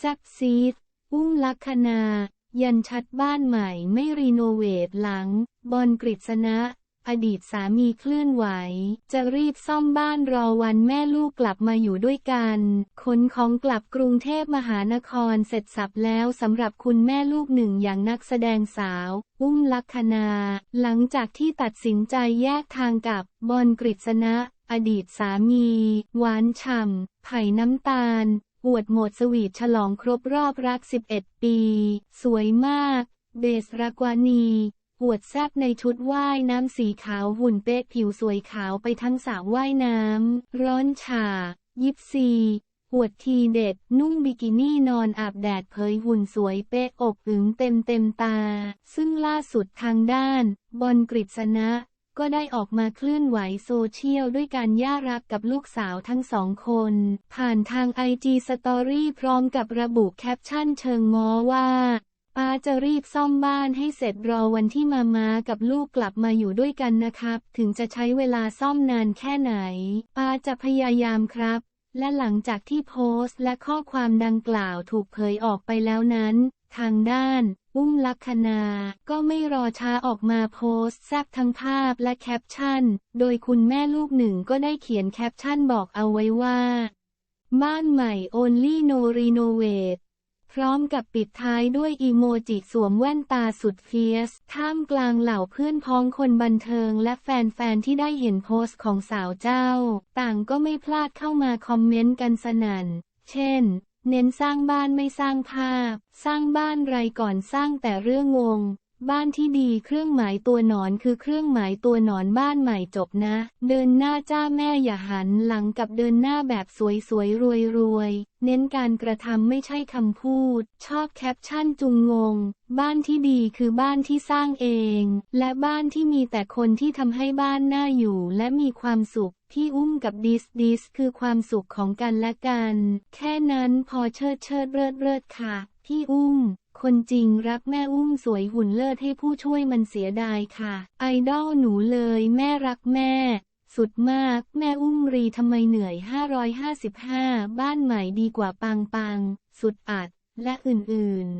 แซบซีด อุ้มลักษณายันชัดบ้านใหม่ไม่รีโนเวทหลัง บอลกฤษณะ อดีตสามีเคลื่อนไหว จะรีบซ่อมบ้านรอวันแม่ลูกกลับมาอยู่ด้วยกันขนของกลับกรุงเทพมหานครเสร็จสับแล้วสำหรับคุณแม่ลูกหนึ่งอย่างนักแสดงสาว อุ้มลักษณาหลังจากที่ตัดสินใจแยกทางกับบอลกฤษณะอดีตสามี หวานฉ่ำ ไผ่น้ำตาล อวดโหมดสวีทฉลองครบรอบรัก 11 ปี สวยมาก เบสรักวานี อวดแซบในชุดว่ายน้ำสีขาวหุ่นเป๊ะผิวสวยขาวไปทั้งสระว่ายน้ำ ร้อนฉ่า ยิปซีอวดทีเด็ด นุ่งบิกินี่นอนอาบแดดเผยหุ่นสวยเป๊ะอกอึงเต็มเต็มตา ซึ่งล่าสุดทางด้าน บอลกฤษณะ ก็ได้ออกมาเคลื่อนไหวโซเชียลด้วยการย่ารักกับลูกสาวทั้งสองคน ผ่านทางไอจีสตอรี่พร้อมกับระบุแคปชั่นเชิงง้อว่าป้าจะรีบซ่อมบ้านให้เสร็จรอวันที่มามากับลูกกลับมาอยู่ด้วยกันนะครับ ถึงจะใช้เวลาซ่อมนานแค่ไหน ป้าจะพยายามครับ และหลังจากที่โพสต์และข้อความดังกล่าวถูกเผยออกไปแล้วนั้น ทางด้าน อุ้มลักษณา ก็ไม่รอช้าออกมาโพสต์แซบทั้งภาพและแคปชั่น โดยคุณแม่ลูกหนึ่งก็ได้เขียนแคปชั่นบอกเอาไว้ว่า บ้านใหม่ only no renovate พร้อมกับปิดท้ายด้วยอีโมจิสวมแว่นตาสุดเฟียส ท่ามกลางเหล่าเพื่อนพ้องคนบันเทิงและแฟนๆ ที่ได้เห็นโพสต์ของสาวเจ้า ต่างก็ไม่พลาดเข้ามาคอมเมนต์กันสนั่น เช่น เน้นสร้างบ้านไม่สร้างภาพ สร้างบ้านไรก่อนสร้างแต่เรื่องงง บ้านที่ดีเครื่องหมายตัวหนอนคือเครื่องหมายตัวหนอนบ้านใหม่จบนะ เดินหน้าจ้าแม่อย่าหันหลังกับเดินหน้าแบบสวยๆ รวยๆ เน้นการกระทำไม่ใช่คำพูด ชอบแคปชั่นจุงงง บ้านที่ดีคือบ้านที่สร้างเอง และบ้านที่มีแต่คนที่ทำให้บ้านน่าอยู่และมีความสุขพี่อุ้มกับดิสดิสคือความสุขของกันและกัน แค่นั้นพอเชิดเชิดเลิศเลิศค่ะ พี่อุ้ม คนจริงรักแม่อุ้มสวยหุ่นเลิศให้ผู้ช่วยมันเสียดายค่ะ ไอดอลหนูเลยแม่รักแม่ สุดมาก แม่อุ้มรีทำไมเหนื่อย 555 บ้านใหม่ดีกว่าปังปัง สุดอัด และอื่นๆ